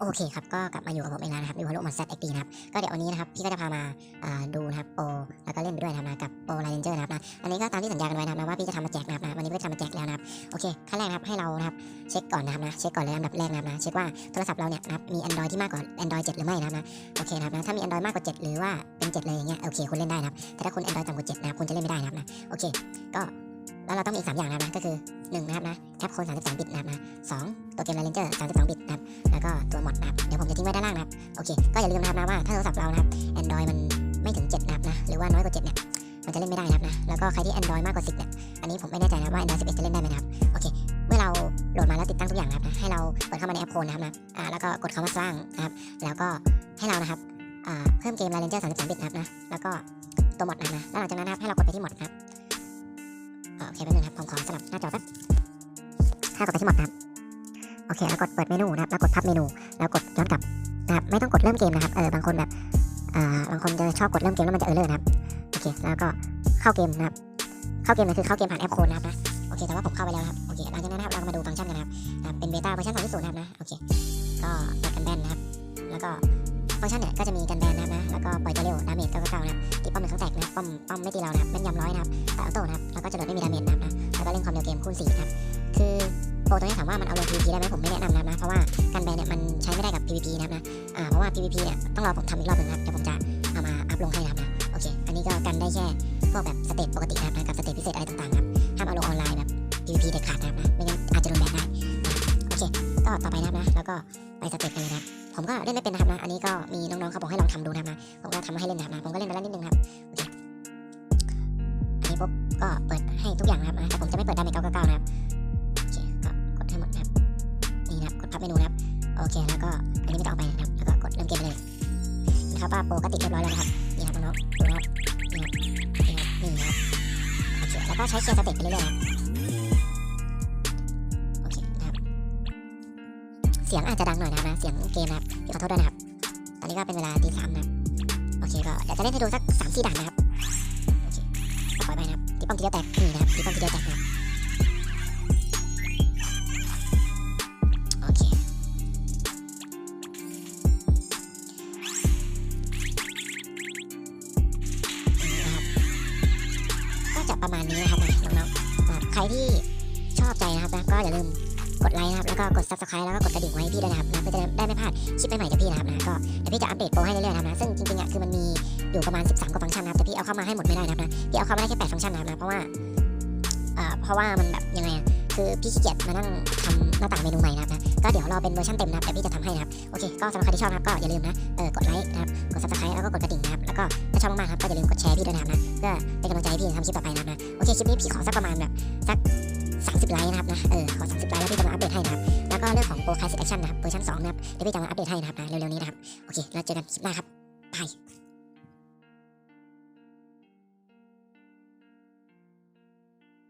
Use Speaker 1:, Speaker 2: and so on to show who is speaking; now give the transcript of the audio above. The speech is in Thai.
Speaker 1: โอเคครับก็กลับมาอยู่กับผมเองแล้วนะครับอยู่กับโลกมันแซดเอ็กดีนะครับก็เดี๋ยววันนี้นะครับพี่ก็จะพามาดูนะครับโปแล้วก็เล่นไปด้วยนะครับนะกับโปไลเลนเจอร์นะครับนะอันนี้ก็ตามที่สัญญากันไว้นะครับนะว่าพี่จะทำมาแจกนะครับนะวันนี้ก็จะทำมาแจกแล้วนะครับโอเคขั้นแรกนะครับให้เรานะครับเช็คก่อนนะครับนะเช็คก่อนเลยอันดับแรกนะครับนะเช็คว่าโทรศัพท์เราเนี่ยนะครับมี Android ที่มากกว่า Android 7 หรือไม่นะครับนะโอเคนะครับนะถ้ามี Android มากกว่า 7 หรือว่าเป็น 7 เลยอย่างเงี้ยโอเคคุณเล่นได้นะครับแต่ถ้าคุณ Android ต่ำกว่า7นะครับคุณจะเล่นไม่ได้นะครับนะโอเคก็ แล้วเราต้องมีอีกสามอย่างนะครับนะก็คือหนึ่งนะครับนะแคปโคน32บิตนะครับนะสองตัวเกมไลเลนเจอร์32 บิตนะครับแล้วก็ตัวมอดนะครับเดี๋ยวผมจะทิ้งไว้ด้านล่างนะครับโอเค ก็อย่าลืมนะครับนะว่าถ้าโทรศัพท์เรานะครับ Android มันไม่ถึง7นะครับนะหรือว่าน้อยกว่า7เนี่ยมันจะเล่นไม่ได้นะครับนะแล้วก็ใครที่ Android มากกว่า 10เนี่ยอันนี้ผมไม่แน่ใจนะว่า Android 11จะเล่นได้ไหมนะครับโอเคเมื่อเราโหลดมาแล้วติดตั้งทุกอย่างนะครับนะให้เราเปิดเข้ามาในแอปโคนนะครับนะอ่าแล้วก็กดคำว่าสร้างนะครับแล้วก็ให้เรานะครับอ่าเพิ่มเกม r a n g e r 32บิตนะครับนะแล้วก็ตัวมอดนะครับนะแล้วหลังจากนั้นนะครับให้เรากดไปที่มอดนะครับ โอเคแป๊บนึงครับผมขอสลับหน้าจอแป๊บถ้ากดไปที่หมดนะครับโอเคแล้วกดเปิดเมนูนะครับแล้วกดพับเมนู แล้วกดย้อนกลับนะครับไม่ต้องกดเริ่มเกมนะครับเออบางคนแบบอ่าบางคนจะชอบกดเริ่มเกมแล้วมันจะเออร์เลอร์นะครับโอเคแล้วก็เข้าเกมนะครับเข้าเกมเนี่ยคือเข้าเกมผ่านแอปโคนนะครับนะโอเคแต่ว่าผมเข้าไปแล้วครับโอเคหลังจากนั้นนะครับเรามาดูฟังก์ชันกันนะครับเป็นเบต้าเวอร์ชัน2.0นะครับนะโอเคก็ปรับกันแบนนะครับแล้วก็ ฟังก์ชันเนี่ยก็จะมีกันแบนนะครับนะแล้วก็ปล่อยตัวเร็วดาเมจก็เก้านะครับตีป้อมหนึ่งครั้งแตกนะป้อมป้อมไม่ตีเรานะครับแม่นยำร้อยนะครับแต่ออโต้นะครับแล้วก็จะโดดไม่มีดาเมจนะครับนะแล้วก็เล่นความเร็วเกมคูณ4นะครับคือโปรตัวนี้ถามว่ามันเอาลง PVP ได้ไหมผมไม่แนะนำนะครับนะเพราะว่ากันแบนเนี่ยมันใช้ไม่ได้กับ PVP นะครับนะอ่าเพราะว่า PVP เนี่ยต้องรอผมทำอีกรอบหนึงครับเดี๋ยวผมจะเอามาอัพลงให้นะครับนะโอเค อันนี้ก็กันได้แค่พวกแบบสเตตปกตินะครับนะกับสเตตพิเศษอะไรต่างๆนะครับห้ามเอาลงออนไลน์แบบ PVP เด็ดขาดนะครับนะไม่งั้นอาจจะโดนแบนได้โอเคก็ต่อไปนะครับนะแล้วก็ไปสเตตกันเลยนะครับ ผมก็เล่นไม่เป็นนะครับนะ อันนี้ก็มีน้องๆเขาบอกให้ลองทำดูนะครับนะ ผมก็ทำมาให้เล่นนะครับนะ ผมก็เล่นไปแล้วนิดนึงครับโอเคอันนี้ปุ๊บก็เปิดให้ทุกอย่างนะครับนะแต่ผมจะไม่เปิดดาเมจเก้าเก้านะครับโอเคก็กดให้หมดนะครับ นี่นะครับ กดพับเมนูนะครับ โอเค แล้วก็อันนี้ไม่ต้องเอาไปนะครับ แล้วก็กดเริ่มเกมเลยนะครับว่าโปรก็ติดเรียบร้อยแล้วนะครับ นี่ครับน้องๆดูนะครับ นี่ครับ นี่ครับ นี่นะครับ โอเค แล้วก็ใช้เคลียร์สเต็ปไปเรื่อยๆนะครับ เสียงอาจจะดังหน่อยนะครับนะเสียงเกมนะครับขอโทษด้วยนะครับ ตอนนี้ก็เป็นเวลาตีสามนะครับโอเคก็เดี๋ยวจะเล่นให้ดูสักสามสี่ด่านนะครับโอเคปล่อยไปนะครับตีป้อมทีเดียวแตกนี่นะครับตีป้อมทีเดียวแตกนะครับโอเคนะครับก็จะประมาณนี้นะครับน้องๆใครที่ชอบใจนะครับนะก็อย่าลืม กดไลค์นะครับ แล้วก็กด subscribe แล้วก็กดกระดิ่งไว้พี่ด้วยนะครับนะเพื่อจะได้ไม่พลาดคลิปใหม่ๆจากพี่นะครับนะก็เดี๋ยวพี่จะอัปเดตโปรให้เรื่อยๆนะครับนะซึ่งจริงๆอะคือมันมีอยู่ประมาณ 13 กว่าฟังก์ชันนะครับแต่พี่เอาเข้ามาให้หมดไม่ได้นะครับนะพี่เอาเข้ามาได้แค่ 8 ฟังก์ชันนะครับนะเพราะว่าเอ่าเพราะว่ามันแบบยังไงอะคือพี่ขี้เกียจมานั่งทำหน้าต่างเมนูใหม่นะครับนะก็เดี๋ยวรอเป็นเวอร์ชันเต็มนะครับเดี๋ยวพี่จะทำให้นะครับโอเคก็สำหรับใครที่ชอบนะครับก็อย่าลืมนะเออกดไลค์นะครับกด subscribe แล้วก็กดกระดิ่งนะครับแล้วก็ถ้าชอบมากๆครับก็อย่าลืมกดแชร์พี่ด้วยนะครับนะเพื่อเป็นกำลังใจให้พี่ทำคลิปต่อไปนะครับนะโอเคคลิปนี้พี่ขอสักประมาณแบบสัก30ไลค์นะครับนะเออขอ30 ดตให้นะครับ แล้วก็เรื่องของโปรคลาสสิกแอคชั่นนะครับเวอร์ชัน2นะครับ เดี๋ยวพี่จะมาอัปเดตให้นะครับนะเร็วๆนี้นะครับ โอเค แล้วเจอกันคลิปหน้าครับบาย